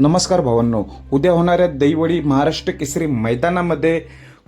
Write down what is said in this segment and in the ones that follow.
नमस्कार भावांनो. उद्या होणाऱ्या दैवडी महाराष्ट्र केसरी मैदानामध्ये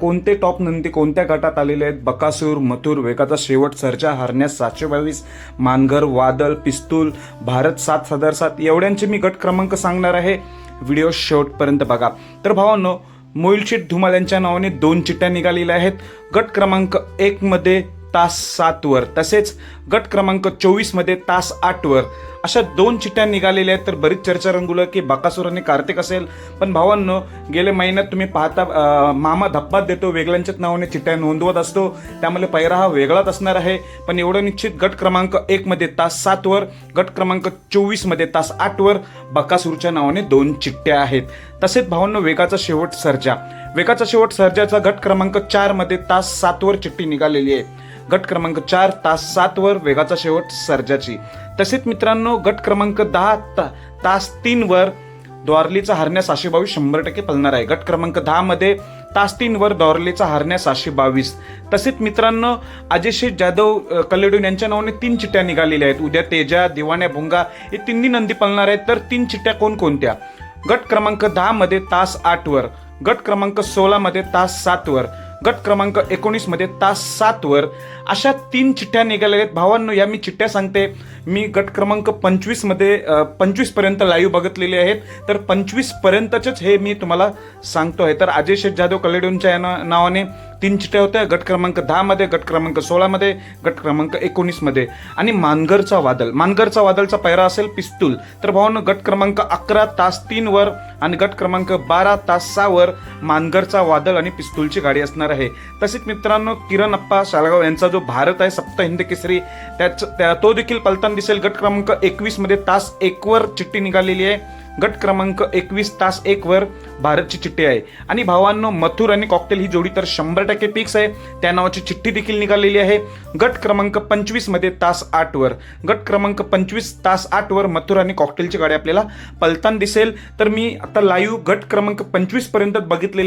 कोणते टॉप नंदी कोणत्या गटात आलेले आहेत? बकासूर मथुर वेगाचा शेवट सर्जा हरण्यास सातशे बावीस मानघर वादळ पिस्तूल भारत सात हजार सात एवढ्यांचे मी गट क्रमांक सांगणार आहे. व्हिडिओ शेवटपर्यंत बघा. तर भावांनो मोईलशेठ धुमाल यांच्या नावाने दोन चिट्ट्या निघालेल्या आहेत. गट क्रमांक एकमध्ये तास सातवर तसेच गट क्रमांक चोवीसमध्ये तास आठवर अशा दोन चिठ्ठ्या निघालेल्या आहेत तर बरीच चर्चा रंगुलं की बाकासूर आणि कार्तिक असेल. पण भावांनो गेल्या महिन्यात तुम्ही पाहता मामा धप्पात देतो वेगळ्यांच्याच नावाने चिठ्ठ्या नोंदवत असतो. त्यामुळे पैरा हा वेगळाच असणार आहे. पण एवढं निश्चित गट क्रमांक एकमध्ये तास सातवर गट क्रमांक चोवीसमध्ये तास आठवर बकासूरच्या नावाने दोन चिठ्ठ्या आहेत. तसेच भावांनो वेगाचा शेवट सर्जा. वेगाचा शेवट सर्जाचा गट क्रमांक चारमध्ये तास सातवर चिठ्ठी निघालेली आहे. गट क्रमांक चार तास सात वर वेगाचा शेवट सर्जाची. तसेच मित्रांनो गट क्रमांक दहा ता, तास तीन वर द्वारलीचा हरण्या सहाशे बावीस शंभर टक्के पलणार आहे. गट क्रमांक दहा मध्ये तास तीन वर द्वारलीचा हरण्या सहाशे बावीस तसेच मित्रांनो अजयशेठ जाधव अ, कल्लेडून यांच्या नावाने तीन चिट्ट्या निघालेल्या आहेत. उद्या तेजा दिवाण्या भुंगा हे तिन्ही नंदी पलणार आहेत. तर तीन चिठ्ठ्या कोणकोणत्या? गट क्रमांक दहा मध्ये तास आठ वर. गट क्रमांक सोळा मध्ये तास सात वर. गट क्रमांक एकोणीसमध्ये तास सात वर अशा तीन चिठ्ठ्या निघालेल्या आहेत. भावांनो या मी चिठ्ठ्या सांगते. मी गट क्रमांक पंचवीसमध्ये पंचवीसपर्यंत लाईव्ह बघितलेले आहेत. तर पंचवीस पर्यंतच हे मी तुम्हाला सांगतो आहे तर अजय शेठ जाधव कलेडूंच्या या ना- नावाने तीन चिठ्ठ्या होत्या. गट क्रमांक दहामध्ये गट क्रमांक सोळामध्ये गट क्रमांक एकोणीसमध्ये आणि मानगरचा वादळ मानगरचा वादळचा पैरा असेल पिस्तूल. तर भावांनो गट क्रमांक अकरा तास तीनवर आणि गट क्रमांक बारा तास सहावर मानगरचा वादळ आणि पिस्तूलची गाडी असणार आहे. तसेच मित्रांनो किरण अप्पा शालगाव यांचा जो भारत आहे सप्त हिंद केसरी त्याच त्या तो देखील पलताना दिसेल. गट क्रमांक एकवीसमध्ये तास एकवर चिठ्ठी निघालेली आहे. गट क्रमांक एकवीस तास एक वर भारतची चिठ्ठी आहे. आणि भावांनो मथुर आणि कॉकटेल ही जोडी तर शंभर टक्के फिक्स आहे. त्या नावाची चिठ्ठी देखील निघालेली आहे. गट क्रमांक पंचवीसमध्ये तास आठ वर. गट क्रमांक पंचवीस तास आठ वर मथुर आणि कॉकटेलची गाडी आपल्याला पलतान दिसेल. तर मी आता लाईव्ह गट क्रमांक पंचवीसपर्यंत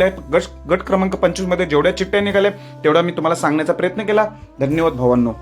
आहे गट गट क्रमांक पंचवीसमध्ये जेवढ्या चिठ्ठ्या निघाल्या तेवढा मी तुम्हाला सांगण्याचा प्रयत्न केला. धन्यवाद भावांनो.